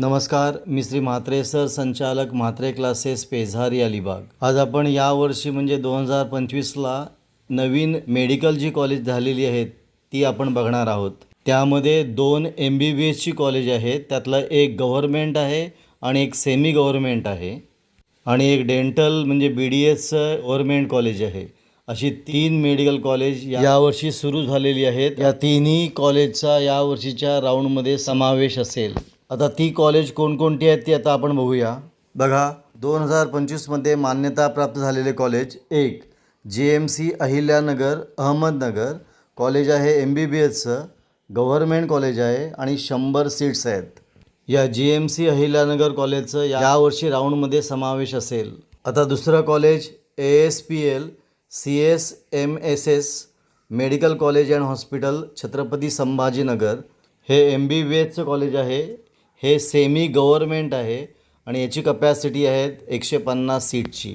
नमस्कार मी श्री म्हात्रे सर संचालक म्हात्रे क्लासेस पेझारी अलिबाग. आज आपण यावर्षी म्हणजे दोन हजार पंचवीसला नवीन मेडिकल जी कॉलेज झालेली आहेत ती आपण बघणार आहोत. त्यामध्ये दोन एम बी बी एसची कॉलेज आहेत त्यातलं एक गव्हर्मेंट आहे आणि एक सेमी गव्हर्मेंट आहे. आणि एक डेंटल म्हणजे बी डी एसचं गव्हर्मेंट कॉलेज आहे. अशी तीन मेडिकल कॉलेज या- यावर्षी सुरू झालेली आहेत. या तिन्ही कॉलेजचा यावर्षीच्या राऊंडमध्ये समावेश असेल. आता ती कॉलेज कोणकोणती आहेत ती आता आपण बघूया. बघा दोन हजार पंचवीसमध्ये मान्यता प्राप्त झालेले कॉलेज एक J M C Ahilyanagar Ahmednagar. College आहे एम बी बी एसचं गव्हर्मेंट कॉलेज आहे आणि शंभर सीट्स आहेत. या जी एम सी अहिल्यानगर कॉलेजचं या- यावर्षी राऊंडमध्ये समावेश असेल. आता दुसरं college A S P L C S M S S medical college and hospital Chhatrapati Sambhajinagar. हे एम बी बी एसचं कॉलेज आहे. हे सेमी गव्हर्मेंट आहे आणि याची कपॅसिटी आहेत एकशे पन्नास सीटची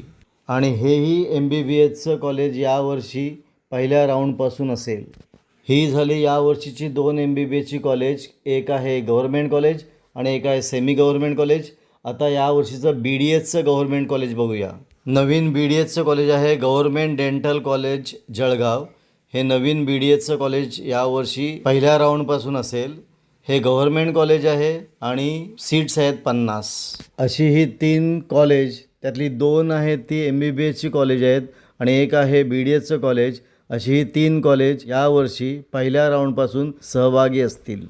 आणि हेही एम बी बी एचचं कॉलेज यावर्षी पहिल्या राऊंडपासून असेल. ही झाली यावर्षीची दोन एम बी बी एसची कॉलेज एक आहे गव्हर्मेंट कॉलेज आणि एक आहे सेमी गव्हर्मेंट कॉलेज आता यावर्षीचं बी डी एचचं गव्हर्मेंट कॉलेज बघूया. नवीन बी डी एचचं कॉलेज आहे गव्हर्मेंट डेंटल कॉलेज जळगाव. हे नवीन बी डी एचचं कॉलेज यावर्षी पहिल्या राऊंडपासून असेल. हे गव्हर्मेंट कॉलेज आहे आणि सीट्स आहेत पन्नास. अशी ही तीन कॉलेज त्यातली दोन आहेत ती एम बी बी एसची कॉलेज आहेत आणि एक आहे बी डी एसचं कॉलेज. अशी ही तीन कॉलेज यावर्षी पहिल्या राऊंडपासून सहभागी असतील.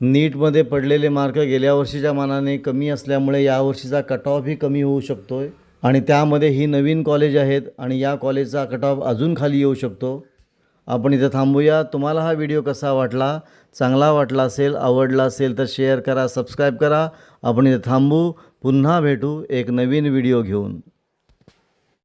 नीटमध्ये पडलेले मार्क गेल्या वर्षीच्या मानाने कमी असल्यामुळे यावर्षीचा कट ऑफही कमी होऊ शकतो आहे आणि त्यामध्ये ही नवीन कॉलेज आहेत आणि या कॉलेजचा कट ऑफ अजून खाली येऊ शकतो. आपण इथं थांबूया. तुम्हाला हा व्हिडिओ कसा वाटला चांगला वाटला असेल आवडला असेल तर शेअर करा सबस्क्राईब करा. आपण इथं थांबू. पुन्हा भेटू एक नवीन व्हिडिओ घेऊन.